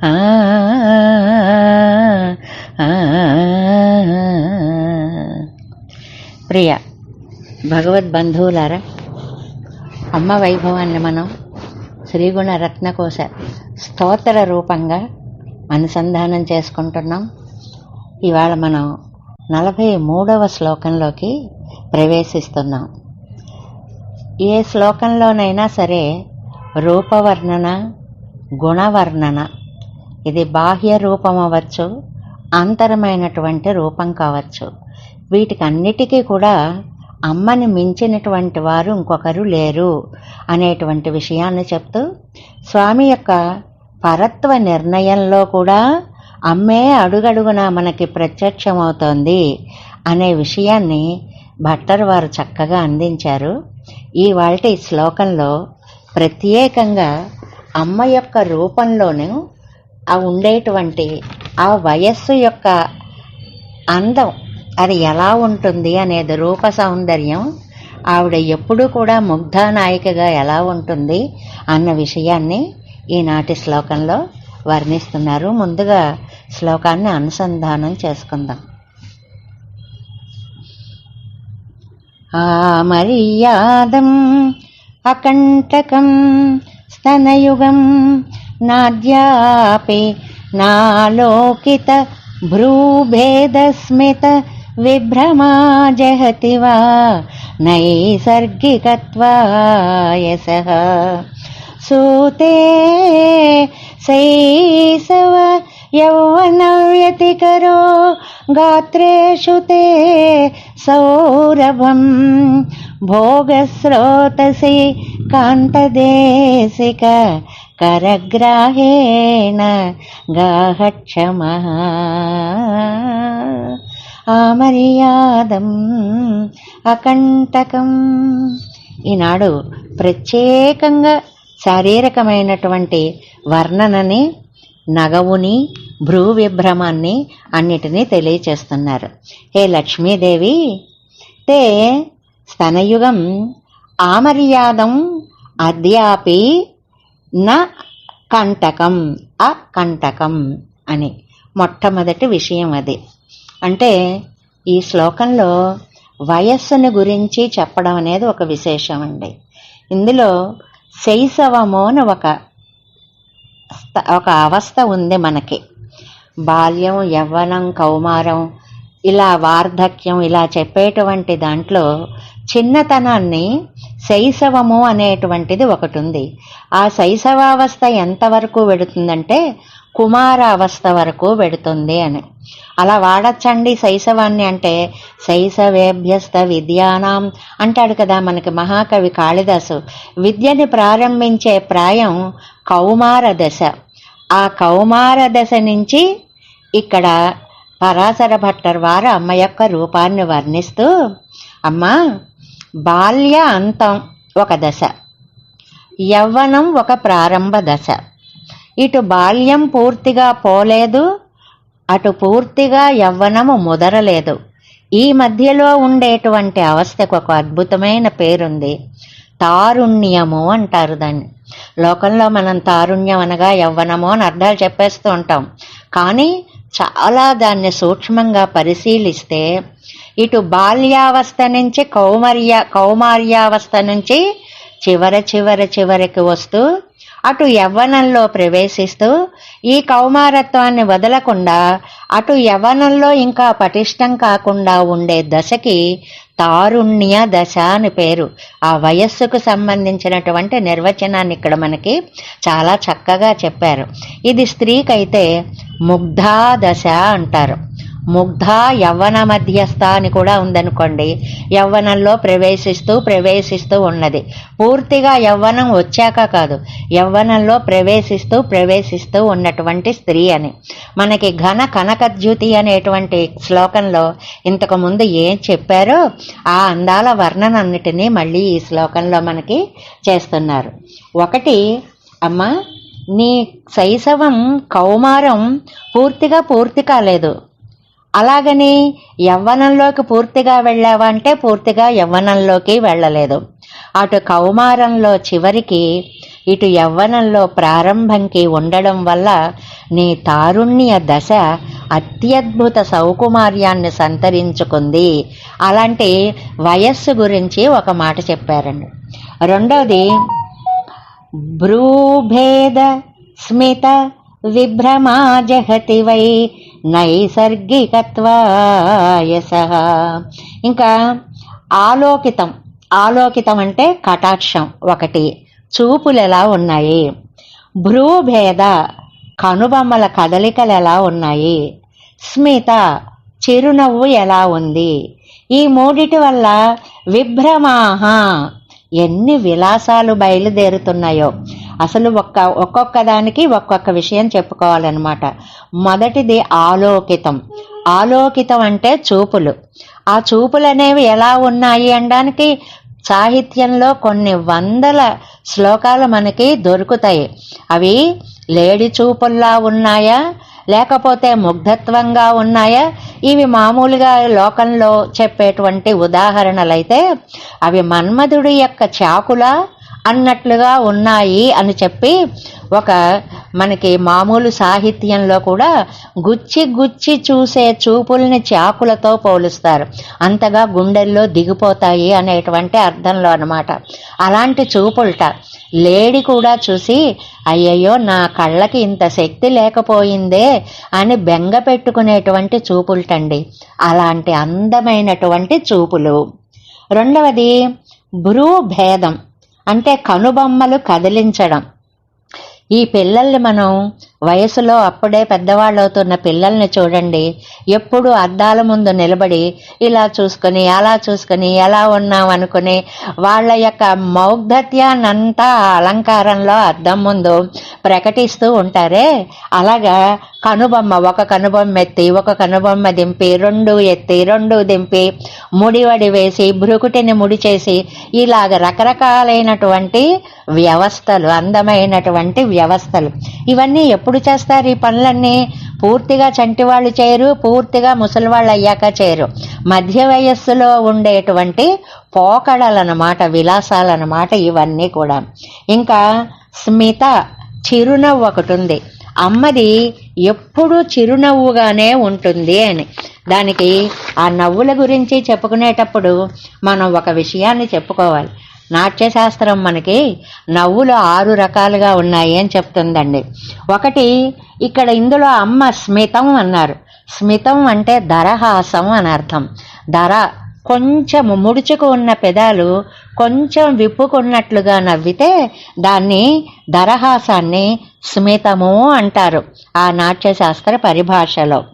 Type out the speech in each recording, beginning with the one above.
ప్రియ భగవద్బంధువులారా అమ్మ వైభవాన్ని మనం శ్రీగుణ రత్నకోశ స్తోత్ర రూపంగా అనుసంధానం చేసుకుంటున్నాం. ఇవాళ మనం నలభై మూడవ శ్లోకంలోకి ప్రవేశిస్తున్నాం. ఏ శ్లోకంలోనైనా సరే రూపవర్ణన గుణవర్ణన ఇది బాహ్య రూపం అవ్వచ్చు అంతరమైనటువంటి రూపం కావచ్చు. వీటికి అన్నిటికీ కూడా అమ్మని మించినటువంటి వారు ఇంకొకరు లేరు అనేటువంటి విషయాన్ని చెప్తూ స్వామి యొక్క పరత్వ నిర్ణయంలో కూడా అమ్మే అడుగడుగునా మనకి ప్రత్యక్షమవుతోంది అనే విషయాన్ని భట్టర్ వారు చక్కగా అందించారు. ఈ వాటి శ్లోకంలో ప్రత్యేకంగా అమ్మ యొక్క రూపంలోనూ ఆ ఉండేటువంటి ఆ వయస్సు యొక్క అందం అది ఎలా ఉంటుంది అనేది రూప సౌందర్యం ఆవిడ ఎప్పుడూ కూడా ముగ్ధానాయికగా ఎలా ఉంటుంది అన్న విషయాన్ని ఈనాటి శ్లోకంలో వర్ణిస్తున్నారు. ముందుగా శ్లోకాన్ని అనుసంధానం చేసుకుందాం. ఆ మర్యాదం అకంటకం స్తనయుగం నాద్యాపి నాలోకిత భ్రూభేదస్మిత విభ్రమా జహతి వా నైసర్గికత్వాయసః సూతే శైశవ యౌవనవ్యతికరో గాత్రేషు తే సౌరభం భోగస్రోతసి కాంతదేశిక కరగ్రాహేణ గాహక్షమ. ఆమర్యాదం అకంటకం. ఈనాడు ప్రత్యేకంగా శారీరకమైనటువంటి వర్ణనని నగవుని భ్రూ విభ్రమాన్ని అన్నిటినీ తెలియచేస్తున్నారు. హే లక్ష్మీదేవి! తే స్తనయుగం ఆమర్యాదం అద్యాపి న కంటకం అకంటకం అని. మొట్టమొదటి విషయం అది. అంటే ఈ శ్లోకంలో వయస్సును గురించి చెప్పడం అనేది ఒక విశేషం అండి. ఇందులో శైశవము అని ఒక ఒక అవస్థ ఉంది మనకి. బాల్యం యవ్వనం కౌమారం ఇలా వార్ధక్యం ఇలా చెప్పేటువంటి దాంట్లో చిన్నతనాన్ని శైశవము అనేటువంటిది ఒకటి ఉంది ఆ శైశవావస్థ ఎంతవరకు వెడుతుందంటే కుమారావస్థ వరకు వెడుతుంది అని. అలా వాడచ్చండి శైశవాన్ని అంటే శైశవేభ్యస్త విద్యానాం అంటాడు కదా మనకి మహాకవి కాళిదాసు. విద్యని ప్రారంభించే ప్రాయం కౌమార దశ. ఆ కౌమార దశ నుంచి ఇక్కడ పరాశర భట్టర్ వారు అమ్మ యొక్క రూపాన్ని వర్ణిస్తూ అమ్మ బాల్య అంతం ఒక దశ యవ్వనం ఒక ప్రారంభ దశ. ఇటు బాల్యం పూర్తిగా పోలేదు అటు పూర్తిగా యవ్వనము ముదరలేదు. ఈ మధ్యలో ఉండేటువంటి అవస్థకు ఒక అద్భుతమైన పేరుంది. తారుణ్యము అంటారు దాన్ని. లోకంలో మనం తారుణ్యం అనగా యవ్వనము అని అర్థాలు చెప్పేస్తూ ఉంటాం. కానీ చాలా దాన్ని సూక్ష్మంగా పరిశీలిస్తే ఇటు బాల్యావస్థ నుంచి కౌమర్య కౌమార్యావస్థ నుంచి చివర చివర చివరికి వస్తూ అటు యవ్వనంలో ప్రవేశిస్తూ ఈ కౌమారత్వాన్ని వదలకుండా అటు యవ్వనంలో ఇంకా పటిష్టం కాకుండా ఉండే దశకి తారుణ్య దశ అని పేరు. ఆ వయస్సుకు సంబంధించినటువంటి నిర్వచనాన్ని ఇక్కడ మనకి చాలా చక్కగా చెప్పారు. ఇది స్త్రీకైతే ముగ్ధా దశ అంటారు. ముగ్ధ యవ్వన మధ్యస్థ అని కూడా ఉందనుకోండి. యవ్వనంలో ప్రవేశిస్తూ ప్రవేశిస్తూ ఉన్నది. పూర్తిగా యవ్వనం వచ్చాక కాదు యవ్వనంలో ప్రవేశిస్తూ ప్రవేశిస్తూ ఉన్నటువంటి స్త్రీ అని. మనకి ఘన కనకద్యుతి అనేటువంటి శ్లోకంలో ఇంతకు ముందు ఏం చెప్పారో ఆ అందాల వర్ణనన్నిటినీ మళ్ళీ ఈ శ్లోకంలో మనకి చేస్తున్నారు. ఒకటి అమ్మ నీ శైశవం కౌమారం పూర్తిగా పూర్తి కాలేదు. అలాగని యవ్వనంలోకి పూర్తిగా వెళ్ళావా అంటే పూర్తిగా యవ్వనంలోకి వెళ్ళలేదు. అటు కౌమారంలో చివరికి ఇటు యవ్వనంలో ప్రారంభంకి ఉండడం వల్ల నీ తారుణ్య దశ అత్యద్భుత సౌకుమార్యాన్ని సంతరించుకుంది. అలాంటి వయస్సు గురించి ఒక మాట చెప్పారండి. రెండవది భ్రూభేద స్మిత విభ్రమా జహతి వై నైసర్గికత్వాయస ఇంకా ఆలోకితం. ఆలోకితం అంటే కటాక్షం ఒకటి. చూపులు ఎలా ఉన్నాయి? భ్రూభేద కనుబొమ్మల కదలికలు ఎలా ఉన్నాయి? స్మిత చిరునవ్వు ఎలా ఉంది? ఈ మూడిటి వల్ల విభ్రమాహ ఎన్ని విలాసాలు బయలుదేరుతున్నాయో. అసలు ఒక్క ఒక్కొక్క దానికి ఒక్కొక్క విషయం చెప్పుకోవాలన్నమాట. మొదటిది ఆలోకితం. ఆలోకితం అంటే చూపులు. ఆ చూపులు అనేవి ఎలా ఉన్నాయి అనడానికి సాహిత్యంలో కొన్ని వందల శ్లోకాలు మనకి దొరుకుతాయి. అవి లేడి చూపుల్లా ఉన్నాయా? లేకపోతే ముగ్ధత్వంగా ఉన్నాయా? ఇవి మామూలుగా లోకంలో చెప్పేటువంటి ఉదాహరణలైతే అవి మన్మధుడి యొక్క చాకులా? అన్నట్లుగా ఉన్నాయి అని చెప్పి ఒక మనకి మామూలు సాహిత్యంలో కూడా గుచ్చి గుచ్చి చూసే చూపుల్ని చాకులతో పోలుస్తారు. అంతగా గుండెల్లో దిగిపోతాయి అనేటువంటి అర్థంలో అనమాట అలాంటి చూపులట లేడి కూడా చూసి అయ్యయ్యో నా కళ్ళకి ఇంత శక్తి లేకపోయిందే అని బెంగ పెట్టుకునేటువంటి చూపులటండి. అలాంటి అందమైనటువంటి చూపులు. రెండవది భ్రూ భేదం అంటే కనుబొమ్మలు కదిలించడం. ఈ పిల్లల్ని మనం వయసులో అప్పుడే పెద్దవాళ్ళవుతున్న పిల్లల్ని చూడండి. ఎప్పుడు అద్దాల ముందు నిలబడి ఇలా చూసుకొని అలా చూసుకొని ఎలా ఉన్నాం అనుకుని వాళ్ళ యొక్క మౌగ్ధత్యాన్నంతా అలంకారంలో అద్దం ముందు ప్రకటిస్తూ ఉంటారే. అలాగా కనుబొమ్మ ఒక కనుబొమ్మ ఎత్తి ఒక కనుబొమ్మ దింపి రెండు ఎత్తి రెండు దింపి ముడివడి వేసి భృకుటిని ముడి చేసి ఇలాగ రకరకాలైనటువంటి వ్యవస్థలు అందమైనటువంటి వ్యవస్థలు. ఇవన్నీ ఎప్పుడు ఎప్పుడు చేస్తారు? ఈ పనులన్నీ పూర్తిగా చంటి వాళ్ళు చేయరు పూర్తిగా ముసలి వాళ్ళు అయ్యాక చేయరు. మధ్య వయస్సులో ఉండేటువంటి పోకడలన్నమాట విలాసాలన్నమాట ఇవన్నీ కూడా. ఇంకా స్మిత చిరునవ్వు ఒకటి ఉంది. అమ్మది ఎప్పుడూ చిరునవ్వుగానే ఉంటుంది అని. దానికి ఆ నవ్వుల గురించి చెప్పుకునేటప్పుడు మనం ఒక విషయాన్ని చెప్పుకోవాలి. నాట్యశాస్త్రం మనకి నవ్వులు ఆరు రకాలుగా ఉన్నాయి అని చెప్తుందండి. ఒకటి ఇక్కడ ఇందులో అమ్మ స్మితం అన్నారు. స్మితం అంటే దరహాసం అని అర్థం. ధర కొంచెం ముడుచుకు ఉన్న పెదాలు కొంచెం విప్పుకున్నట్లుగా నవ్వితే దాన్ని దరహాసాన్ని స్మితము అంటారు ఆ నాట్యశాస్త్ర పరిభాషలో.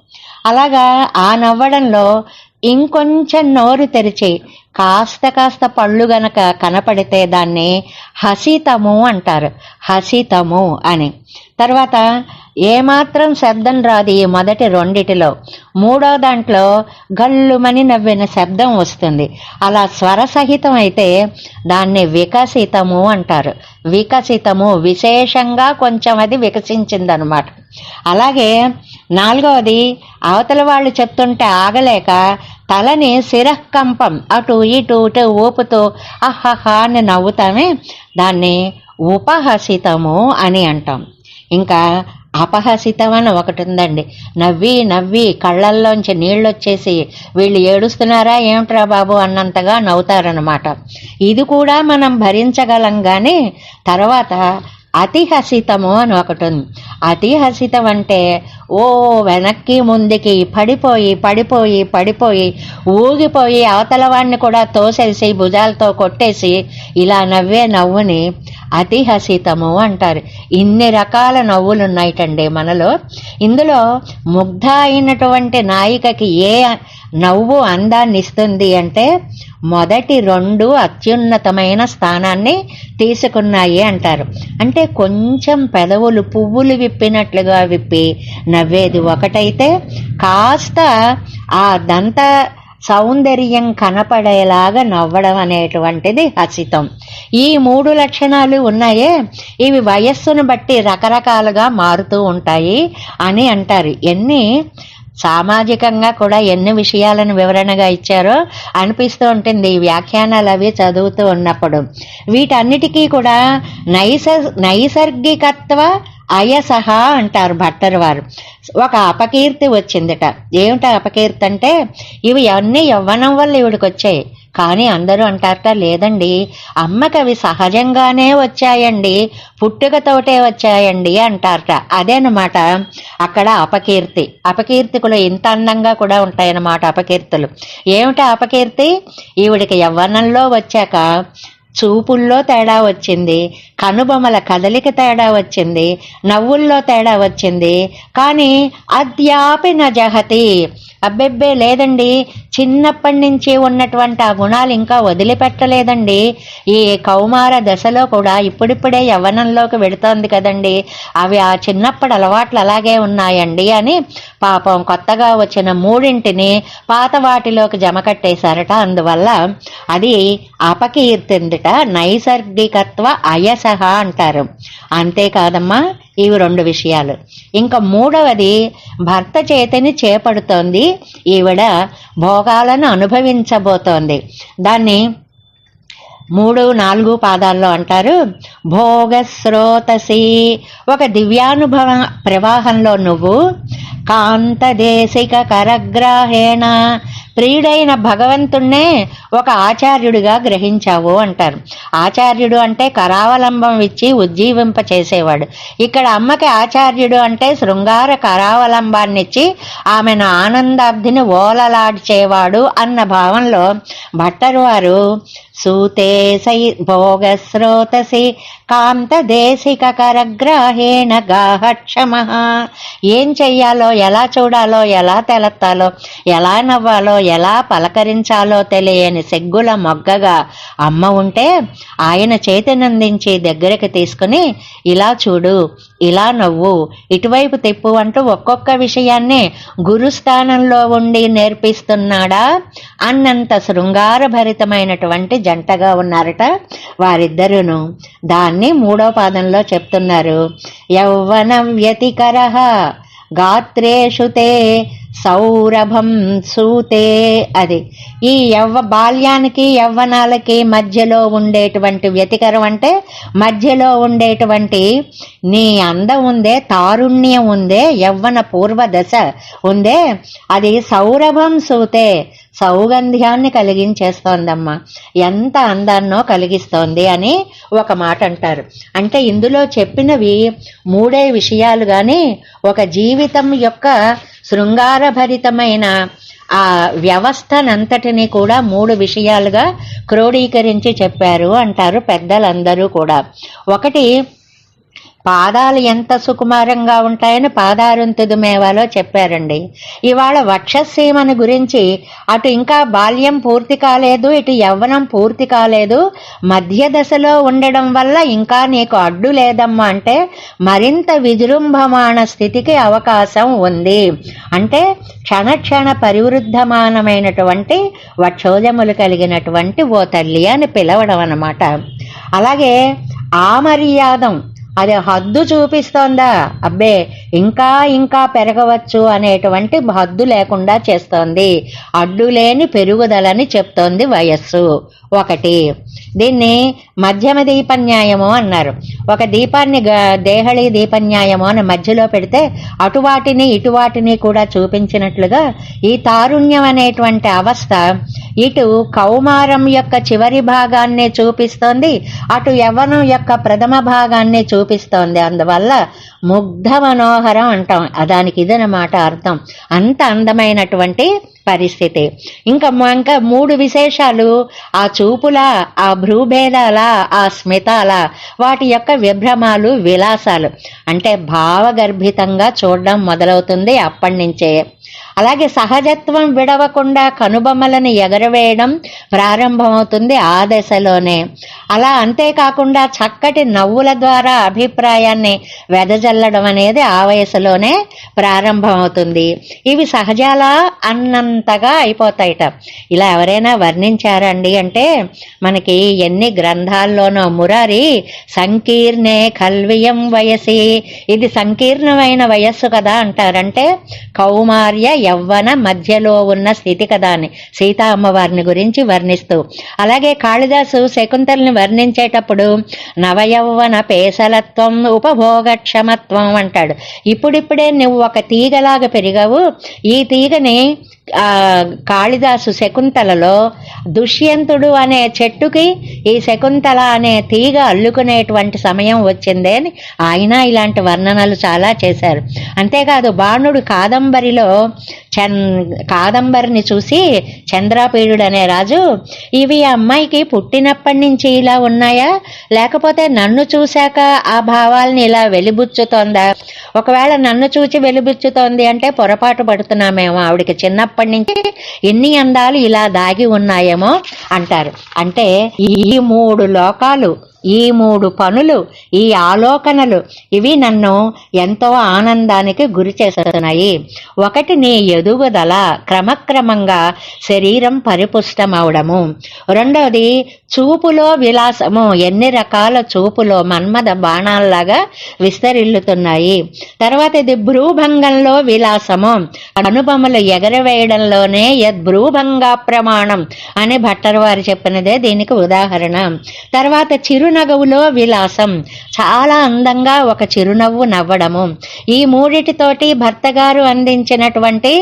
అలాగా ఆ నవ్వడంలో ఇంకొంచెం నోరు తెరిచి కాస్త కాస్త పళ్ళు గనక కనపడితే దాన్ని హసితము అంటారు. హసితము అని. తర్వాత ఏమాత్రం శబ్దం రాదు ఈ మొదటి రెండిటిలో. మూడో దాంట్లో గల్లుమని నవ్విన శబ్దం వస్తుంది. అలా స్వర సహితం అయితే దాన్ని వికసితము అంటారు. వికసితము విశేషంగా కొంచెం అది వికసించిందనమాట. అలాగే నాలుగవది అవతల వాళ్ళు చెప్తుంటే ఆగలేక తలని శిరకంపం అటు ఇటు ఇటు ఊపుతూ అహహ అని నవ్వుతామే దాన్ని ఉపహసితము అని అంటాం. ఇంకా అపహసితం అని ఒకటి ఉందండి. నవ్వి నవ్వి కళ్ళల్లోంచి నీళ్ళు వచ్చేసి వీళ్ళు ఏడుస్తున్నారా ఏమిట్రా బాబు అన్నంతగా నవ్వుతారనమాట ఇది కూడా మనం భరించగలం కానీ తర్వాత అతిహసితము అని ఒకటి ఉంది అతిహసితం అంటే ఓ వెనక్కి ముందుకి పడిపోయి పడిపోయి పడిపోయి ఊగిపోయి అవతల వాడిని కూడా తోసేసి భుజాలతో కొట్టేసి ఇలా నవ్వే నవ్వుని అతిహసితము అంటారు. ఇన్ని రకాల నవ్వులు ఉన్నాయిటండి మనలో. ఇందులో ముగ్ధ అయినటువంటి నాయికకి ఏ నవ్వు అందాన్ని ఇస్తుంది అంటే మొదటి రెండు అత్యున్నతమైన స్థానాన్ని తీసుకున్నాయి అంటారు. అంటే కొంచెం పెదవులు పువ్వులు విప్పినట్లుగా విప్పి నవ్వేది ఒకటైతే కాస్త ఆ దంత సౌందర్యం కనపడేలాగా నవ్వడం అనేటువంటిది హసితం ఈ మూడు లక్షణాలు ఉన్నాయే ఇవి వయస్సును బట్టి రకరకాలుగా మారుతూ ఉంటాయి అని అంటారు. ఎన్ని? సామాజికంగా కూడా ఎన్ని విషయాలను వివరణగా ఇచ్చారో అనిపిస్తూ ఉంటుంది ఈ వ్యాఖ్యానాలు అవి చదువుతూ ఉన్నప్పుడు. వీటన్నిటికీ కూడా నైస నైసర్గికత్వ అయసహ అంటారు భట్టర్ వారు. ఒక అపకీర్తి వచ్చిందట. ఏమిట అపకీర్తి అంటే ఇవి అన్నీ యవ్వనం వల్ల ఇవిడికి వచ్చాయి కానీ అందరూ అంటారట లేదండి అమ్మకి అవి సహజంగానే వచ్చాయండి పుట్టుకతోటే వచ్చాయండి అంటారట. అదేనమాట అక్కడ అపకీర్తి. అపకీర్తికులు ఇంత అందంగా కూడా ఉంటాయన్నమాట అపకీర్తులు. ఏమిట అపకీర్తి? ఈవిడికి యవ్వనంలో వచ్చాక చూపుల్లో తేడా వచ్చింది కనుబొమల కదలిక తేడా వచ్చింది నవ్వుల్లో తేడా వచ్చింది కానీ అద్యాపి నజహతి. అబ్బెబ్బే లేదండి. చిన్నప్పటి నుంచి ఉన్నటువంటి ఆ గుణాలు ఇంకా వదిలిపెట్టలేదండి. ఈ కౌమార దశలో కూడా ఇప్పుడిప్పుడే యవ్వనంలోకి వెడుతోంది కదండి. అవి ఆ చిన్నప్పటి అలవాట్లు అలాగే ఉన్నాయండి అని పాపం కొత్తగా వచ్చిన మూడింటిని పాత వాటిలోకి జమ కట్టేశారట. అందువల్ల అది అపకీర్తిందిట. నైసర్గికత్వ అయసహ అంటారు. అంతేకాదమ్మా ఇవి రెండు విషయాలు. ఇంకా మూడవది భర్త చేతిని చేపడుతోంది ఈవిడ భోగాలను అనుభవించబోతోంది. దాన్ని మూడు నాలుగు పాదాల్లో అంటారు. భోగ స్రోతసి ఒక దివ్యానుభవ ప్రవాహంలో నువ్వు కాంతదేశిక కరగ్రాహేణ ప్రియుడైన భగవంతుణ్ణే ఒక ఆచార్యుడిగా గ్రహించావు అంటారు. ఆచార్యుడు అంటే కరావలంబం ఇచ్చి ఉజ్జీవింప చేసేవాడు ఇక్కడ అమ్మకి ఆచార్యుడు అంటే శృంగార కరావలంబాన్నిచ్చి ఆమెను ఆనందాబ్ధిని ఓలలాడ్చేవాడు అన్న భావంలో భట్టరు వారు సూతే సై భోగ శ్రోతసి కరగ్రాహేణ గాహక్షమ. ఏం చెయ్యాలో ఎలా చూడాలో ఎలా తెలత్తాలో ఎలా నవ్వాలో ఎలా పలకరించాలో తెలియని సెగ్గుల మొగ్గగా అమ్మ ఉంటే ఆయన చేతినందించి దగ్గరికి తీసుకుని ఇలా చూడు ఇలా నవ్వు. ఇటువైపు తిప్పు అంటూ ఒక్కొక్క విషయాన్నే గురుస్థానంలో ఉండి నేర్పిస్తున్నాడా? అన్నంత శృంగారభరితమైనటువంటి జంటగా ఉన్నారట వారిద్దరును. దాన్ని మూడో పాదంలో చెప్తున్నారు. యౌవన వ్యతికర గాత్రేషు తే సౌరభం సూతే అది. ఈ యవ్వ బాల్యానికి యవ్వనాలకి మధ్యలో ఉండేటువంటి వ్యతికరం అంటే మధ్యలో ఉండేటువంటి నీ అందం ఉందే తారుణ్యం ఉందే యవ్వన పూర్వ దశ ఉందే అది సౌరభం సూతే. సౌగంధ్యాన్ని కలిగించేస్తోందమ్మా. ఎంత అందాన్నో కలిగిస్తోంది అని ఒక మాట అంటారు. అంటే ఇందులో చెప్పినవి మూడే విషయాలు కానీ ఒక జీవితం యొక్క శృంగారభరితమైన ఆ వ్యవస్థనంతటిని కూడా మూడు విషయాలుగా క్రోడీకరించి చెప్పారు అంటారు పెద్దలందరూ కూడా. ఒకటి పాదాలు ఎంత సుకుమారంగా ఉంటాయని పాదారుంతుదు మేవాలో చెప్పారండి. ఇవాళ వక్షసీమను గురించి అటు ఇంకా బాల్యం పూర్తి కాలేదు ఇటు యవ్వనం పూర్తి కాలేదు. మధ్య దశలో ఉండడం వల్ల ఇంకా నీకు అడ్డు లేదమ్మా అంటే మరింత విజృంభమాన స్థితికి అవకాశం ఉంది. అంటే క్షణ క్షణ పరివృద్ధమానమైనటువంటి వక్షోజములు కలిగినటువంటి ఓ తల్లి అని పిలవడం అన్నమాట అలాగే ఆమర్యాదం అది హద్దు చూపిస్తోందా? అబ్బే ఇంకా ఇంకా పెరగవచ్చు అనేటువంటి హద్దు లేకుండా చేస్తోంది. అడ్డు లేని పెరుగుదలని చెప్తోంది వయస్సు. ఒకటి. దీన్ని మధ్యమ దీపన్యాయము అన్నారు. ఒక దీపాన్ని గ- దేహళి దీపన్యాయము అని మధ్యలో పెడితే అటువాటిని ఇటువాటిని కూడా చూపించినట్లుగా ఈ తారుణ్యం అనేటువంటి అవస్థ ఇటు కౌమారం యొక్క చివరి భాగాన్ని చూపిస్తోంది అటు యవ్వనం యొక్క ప్రథమ భాగాన్ని చూపిస్తోంది. అందువల్ల ముగ్ధ మనోహరం అంటాం. దానికి ఇదనమాట అర్థం. అంత అందమైనటువంటి పరిస్థితి. ఇంకా ఇంకా మూడు విశేషాలు. ఆ చూపుల ఆ భ్రూభేదాల ఆ స్మితాల వాటి యొక్క విభ్రమాలు విలాసాలు. అంటే భావగర్భితంగా చూడడం మొదలవుతుంది అప్పటి నుంచే. అలాగే సహజత్వం విడవకుండా కనుబొమ్మలను ఎగరవేయడం ప్రారంభమవుతుంది ఆ దశలోనే. అలా అంతేకాకుండా చక్కటి నవ్వుల ద్వారా అభిప్రాయాన్ని వెదజల్లడం అనేది ఆ వయసులోనే ప్రారంభమవుతుంది. ఇవి సహజాలా అన్నంతగా అయిపోతాయట. ఇలా ఎవరైనా వర్ణించారండి అంటే మనకి ఎన్ని గ్రంథాల్లోనో మురారి సంకీర్ణే కల్వియం వయసి. ఇది సంకీర్ణమైన వయస్సు కదా అంటారంటే కౌమార్య యవ్వన మధ్యలో ఉన్న స్థితి కదా అని. సీతా అమ్మవారిని గురించి వర్ణిస్తూ. అలాగే కాళిదాసు శకుంతల్ని వర్ణించేటప్పుడు నవయవ్వన పేసలత్వం ఉపభోగక్షమత్వం అంటాడు. ఇప్పుడిప్పుడే నువ్వు ఒక తీగలాగా పెరిగావు. ఈ తీగని కాళిదాసు శకుంతలలో దుష్యంతుడు అనే చెట్టుకి ఈ శకుంతల అనే తీగ అల్లుకునేటువంటి సమయం వచ్చిందే అని ఆయన ఇలాంటి వర్ణనలు చాలా చేశారు. అంతేకాదు బాణుడు కాదంబరిలో చన్ కాదంబరిని చూసి చంద్రాపీడుడు అనే రాజు ఇవి అమ్మాయికి పుట్టినప్పటి నుంచి ఇలా ఉన్నాయా? లేకపోతే నన్ను చూశాక ఆ భావాల్ని ఇలా వెలిబుచ్చుతోందా? ఒకవేళ నన్ను చూచి వెలిబుచ్చుతోంది అంటే పొరపాటు పడుతున్నామేమో ఆవిడకి చిన్నప్పటి నుంచి ఎన్ని అందాలు ఇలా దాగి ఉన్నాయేమో అంటారు. అంటే ఈ మూడు లోకాలు ఈ మూడు పనులు ఈ ఆలోకనలు ఇవి నన్ను ఎంతో ఆనందానికి గురి చేస్తున్నాయి. ఒకటి నీ ఎదుగుదల క్రమక్రమంగా శరీరం పరిపుష్టమవడము. రెండవది చూపులో విలాసము ఎన్ని రకాల చూపులో మన్మద బాణాల్లాగా విస్తరిల్లుతున్నాయి. తర్వాత ఇది భ్రూభంగంలో విలాసము. అనుపమలు ఎగరవేయడంలోనే యద్భ్రూభంగా ప్రమాణం అని భట్టర్ వారు చెప్పినదే దీనికి ఉదాహరణ. తర్వాత చిరు చిరునవ్వులో విలాసం. చాలా అందంగా ఒక చిరునవ్వు నవ్వడము. ఈ మూడిటితోటి భర్తగారు అందించినటువంటి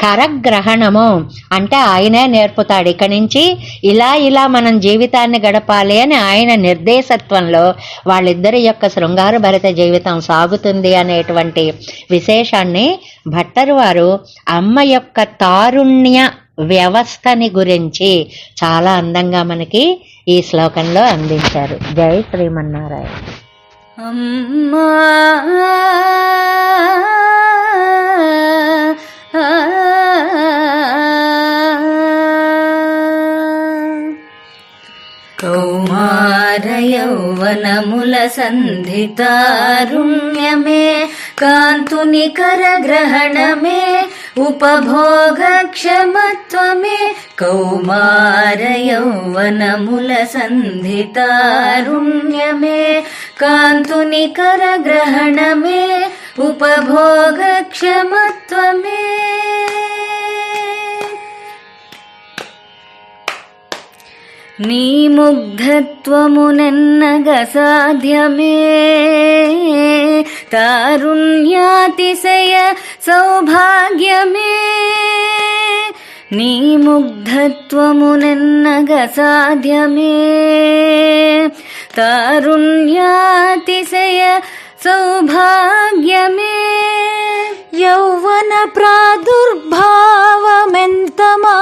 కరగ్రహణము. అంటే ఆయనే నేర్పుతాడు. ఇక నుంచి ఇలా ఇలా మనం జీవితాన్ని గడపాలి అని ఆయన నిర్దేశత్వంలో వాళ్ళిద్దరి యొక్క శృంగార భరిత జీవితం సాగుతుంది అనేటువంటి విశేషాన్ని భట్టరు వారు అమ్మ యొక్క తారుణ్య వ్యవస్థని గురించి చాలా అందంగా మనకి ఈ శ్లోకంలో అందించారు. జై శ్రీమన్నారాయణ. అమ్మా కౌమారయౌవనముల సంధితారుణ్యమే కాంతుని కరగ్రహణమే उपभोगक्षमत्वमे कौमारयौवनमुलसन्धितारुण्य कान्तुनिकरग्रहणमे उपभोगक्षमत्वमे నీ ముగ్ధత్వమునెన్నగ సాధ్యమే తారుణ్యాతిశయ సౌభాగ్యమే. నీ ముగ్ధత్వమునెన్నగ సాధ్యమే తారుణ్యాతిశయ సౌభాగ్యమే. యౌవన ప్రాదుర్భావమెంతమా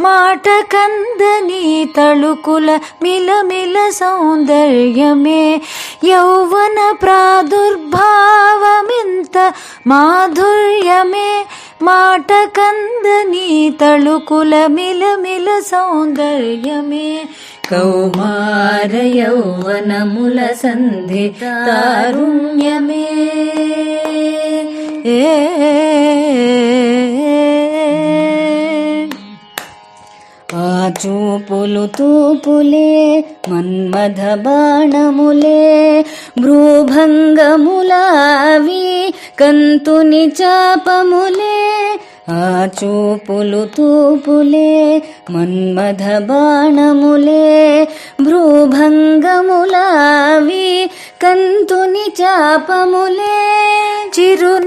మాట కందని తళుకుల మిలమిల సౌందర్యమే. యౌవన ప్రాదుర్భావమింత మాధుర్యమే. మాట కందని తళుకుల మిలమిల సౌందర్యమే. కౌమార యౌవనముల సంధి తారుణ్యమే. ఏ చూపులు తూపులే మన్మథ బాణములే భ్రూభంగములావి కంతుని చాపములే. ఆ చూపులు తూపులే మన్మథ బాణములే భ్రూభంగములావి కంతుని చాపములే. చిరునవ్వులానంద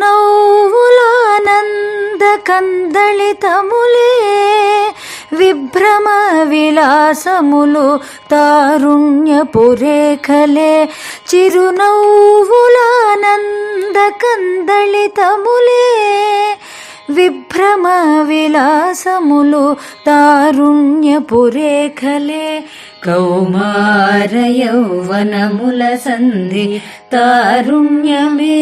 కందళితములే విభ్రమ విలాసములు తారుణ్యపు రేఖలే చిరునవ్వులానంద కందళితములే విభ్రమ విలాసములు తారుణ్యపు రేఖలే కౌమార యౌవనముల సంధి తారుణ్యమే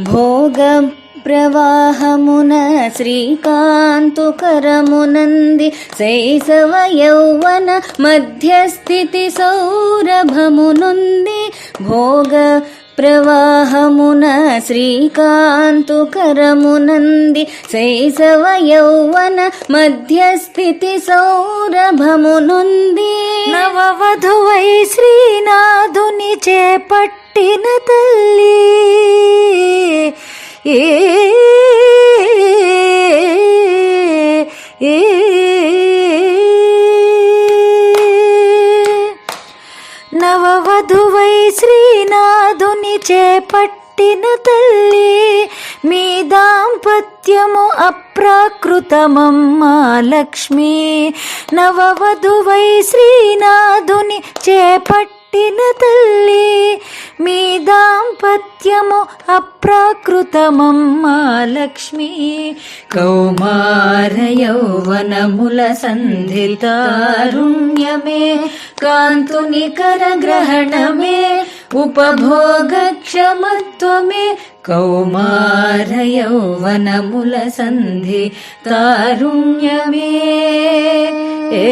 భోగ ప్రవాహమున శ్రీకాంతుకరమునంది శైశవ యౌవన మధ్యస్థితి సౌరభమునుంది. భోగ ప్రవాహమున శ్రీకాంతుకరమునంది శైశవ యౌవన మధ్యస్థితి సౌరభమునుంది. నవవధువై శ్రీనాథుని పుట్టిన తల్లి. ఏ నవవధువై శ్రీనాథుని చేపట్టిన తల్లి మీ దాంపత్యము అప్రాకృతమమ్మా లక్ష్మి. నవవధువై శ్రీనాథుని చేపట్టి పుట్టిన తల్లి మీ దాంపత్యము అప్రాకృతమమ్మా లక్ష్మి. కౌమార యౌవనముల సంధితారుణ్యమే కాంతునికర గ్రహణమే ఉపభోగక్షమత్వమే. కౌమార యౌవనముల సంధి తారుణ్యమే ఏ